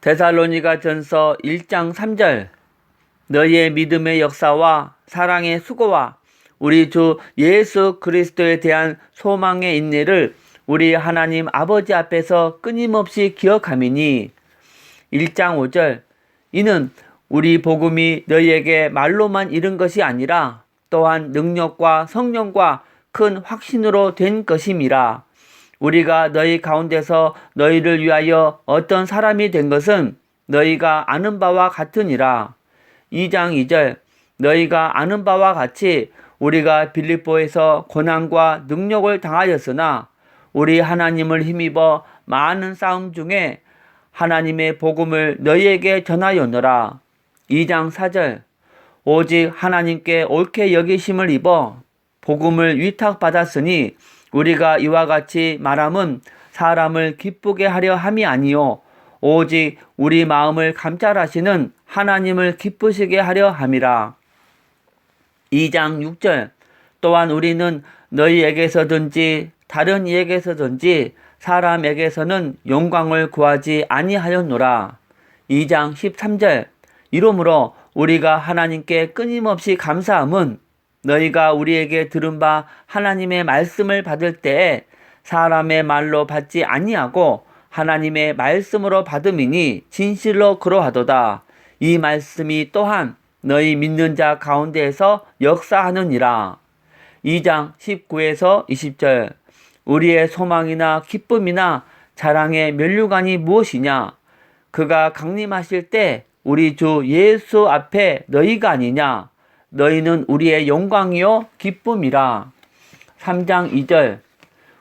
데살로니가 전서 1장 3절. 너희의 믿음의 역사와 사랑의 수고와 우리 주 예수 그리스도에 대한 소망의 인내를 우리 하나님 아버지 앞에서 끊임없이 기억함이니. 1장 5절. 이는 우리 복음이 너희에게 말로만 이른 것이 아니라 또한 능력과 성령과 큰 확신으로 된 것임이라. 우리가 너희 가운데서 너희를 위하여 어떤 사람이 된 것은 너희가 아는 바와 같으니라. 2장 2절 너희가 아는 바와 같이 우리가 빌립보에서 고난과 능력을 당하였으나 우리 하나님을 힘입어 많은 싸움 중에 하나님의 복음을 너희에게 전하였노라. 2장 4절 오직 하나님께 옳게 여기심을 입어 복음을 위탁받았으니 우리가 이와 같이 말함은 사람을 기쁘게 하려 함이 아니요 오직 우리 마음을 감찰하시는 하나님을 기쁘시게 하려 함이라. 2장 6절 또한 우리는 너희에게서든지 다른 이에게서든지 사람에게서는 영광을 구하지 아니하였노라. 2장 13절 이러므로 우리가 하나님께 끊임없이 감사함은 너희가 우리에게 들은 바 하나님의 말씀을 받을 때에 사람의 말로 받지 아니하고 하나님의 말씀으로 받음이니 진실로 그러하도다. 이 말씀이 또한 너희 믿는 자 가운데에서 역사하느니라. 2장 19에서 20절 우리의 소망이나 기쁨이나 자랑의 면류관이 무엇이냐? 그가 강림하실 때 우리 주 예수 앞에 너희가 아니냐? 너희는 우리의 영광이요 기쁨이라. 3장 2절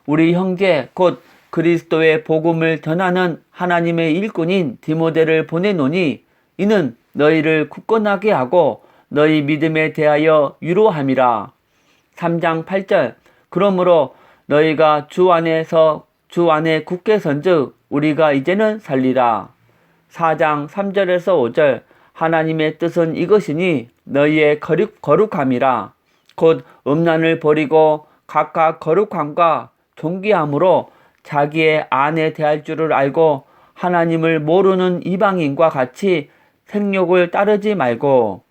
우리 형제 곧 그리스도의 복음을 전하는 하나님의 일꾼인 디모데를 보내노니 이는 너희를 굳건하게 하고 너희 믿음에 대하여 위로함이라. 3장 8절 그러므로 너희가 주 안에서 주 안에 굳게 선즉 우리가 이제는 살리라. 4장 3절에서 5절 하나님의 뜻은 이것이니 너희의 거룩, 거룩함이라. 곧 음란을 버리고 각각 거룩함과 존귀함으로 자기의 아내 대할 줄을 알고 하나님을 모르는 이방인과 같이 생욕을 따르지 말고.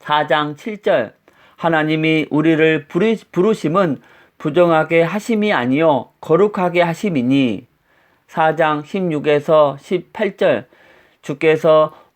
4장 7절. 하나님이 우리를 부르- 부르심은 부정하게 하심이 아니요 거룩하게 하심이니. 4장 16에서 18절. 주께서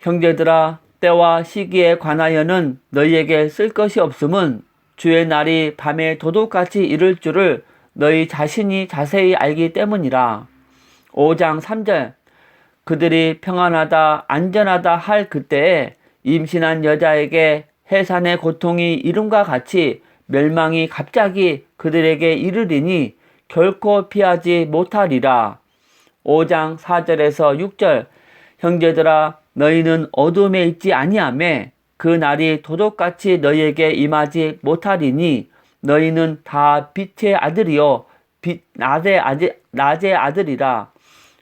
형제들아 때와 시기에 관하여는 너희에게 쓸 것이 없음은 주의 날이 밤에 도둑같이 이를 줄을 너희 자신이 자세히 알기 때문이라. 5장 3절 그들이 평안하다 안전하다 할 그때에 임신한 여자에게 해산의 고통이 이름과 같이 멸망이 갑자기 그들에게 이르리니 결코 피하지 못하리라. 5장 4절에서 6절 형제들아 너희는 어둠에 있지 아니하매 그 날이 도둑같이 너희에게 임하지 못하리니 너희는 다 빛의 아들이요 빛 낮의 아들 낮의 아들이라.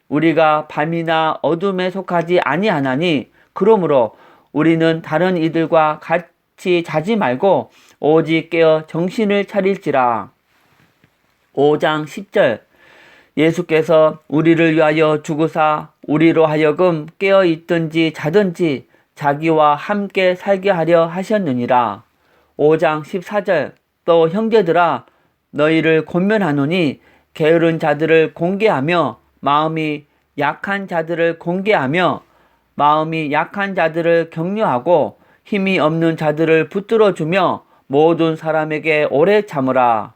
우리가 밤이나 어둠에 속하지 아니하나니 그러므로 우리는 다른 이들과 같이 자지 말고 오직 깨어 정신을 차릴지라. 5장 10절 예수께서 우리를 위하여 죽으사 우리로 하여금 깨어 있든지 자든지 자기와 함께 살게 하려 하셨느니라. 5장 14절 또 형제들아 너희를 권면하노니 게으른 자들을 공개하며 마음이 약한 자들을 공개하며 마음이 약한 자들을 격려하고 힘이 없는 자들을 붙들어 주며 모든 사람에게 오래 참으라.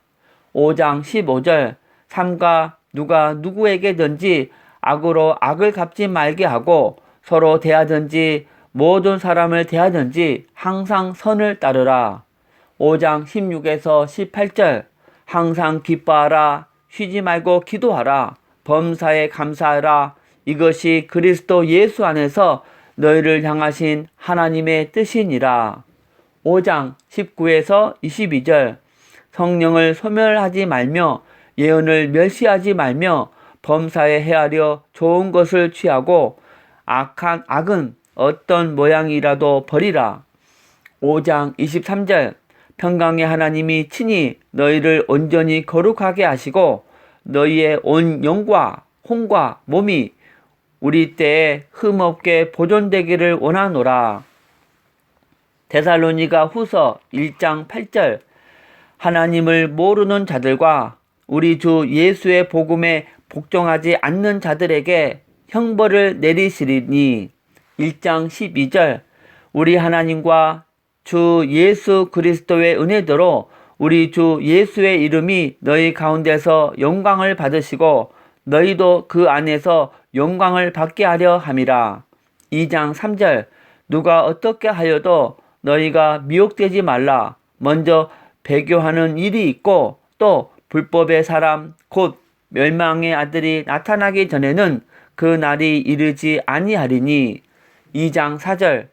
5장 15절 삼가 누가 누구에게든지 악으로 악을 갚지 말게 하고 서로 대하든지 모든 사람을 대하든지 항상 선을 따르라. 5장 16에서 18절 항상 기뻐하라 쉬지 말고 기도하라 범사에 감사하라 이것이 그리스도 예수 안에서 너희를 향하신 하나님의 뜻이니라. 5장 19에서 22절 성령을 소멸하지 말며 예언을 멸시하지 말며 범사에 헤아려 좋은 것을 취하고 악한 악은 어떤 모양이라도 버리라. 5장 23절 평강의 하나님이 친히 너희를 온전히 거룩하게 하시고 너희의 온 영과 혼과 몸이 우리 때에 흠없게 보존되기를 원하노라. 데살로니가 후서 1장 8절 하나님을 모르는 자들과 우리 주 예수의 복음에 복종하지 않는 자들에게 형벌을 내리시리니 1장 12절 우리 하나님과 주 예수 그리스도의 은혜대로 우리 주 예수의 이름이 너희 가운데서 영광을 받으시고 너희도 그 안에서 영광을 받게 하려 함이라. 2장 3절 누가 어떻게 하여도 너희가 미혹되지 말라. 먼저 배교하는 일이 있고 또 불법의 사람 곧 멸망의 아들이 나타나기 전에는 그 날이 이르지 아니하리니 2장 4절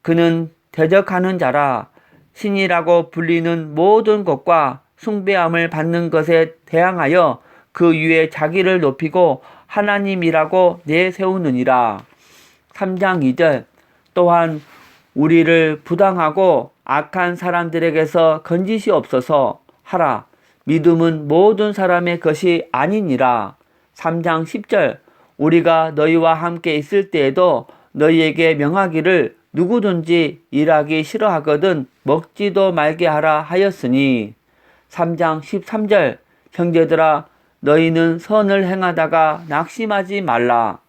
그는 대적하는 자라 신이라고 불리는 모든 것과 숭배함을 받는 것에 대항하여 그 위에 자기를 높이고 하나님이라고 내세우느니라. 3장 2절 또한 우리를 부당하고 악한 사람들에게서 건지시옵소서 하라. 믿음은 모든 사람의 것이 아니니라. 3장 10절. 우리가 너희와 함께 있을 때에도 너희에게 명하기를 누구든지 일하기 싫어하거든 먹지도 말게 하라 하였으니. 3장 13절. 형제들아 너희는 선을 행하다가 낙심하지 말라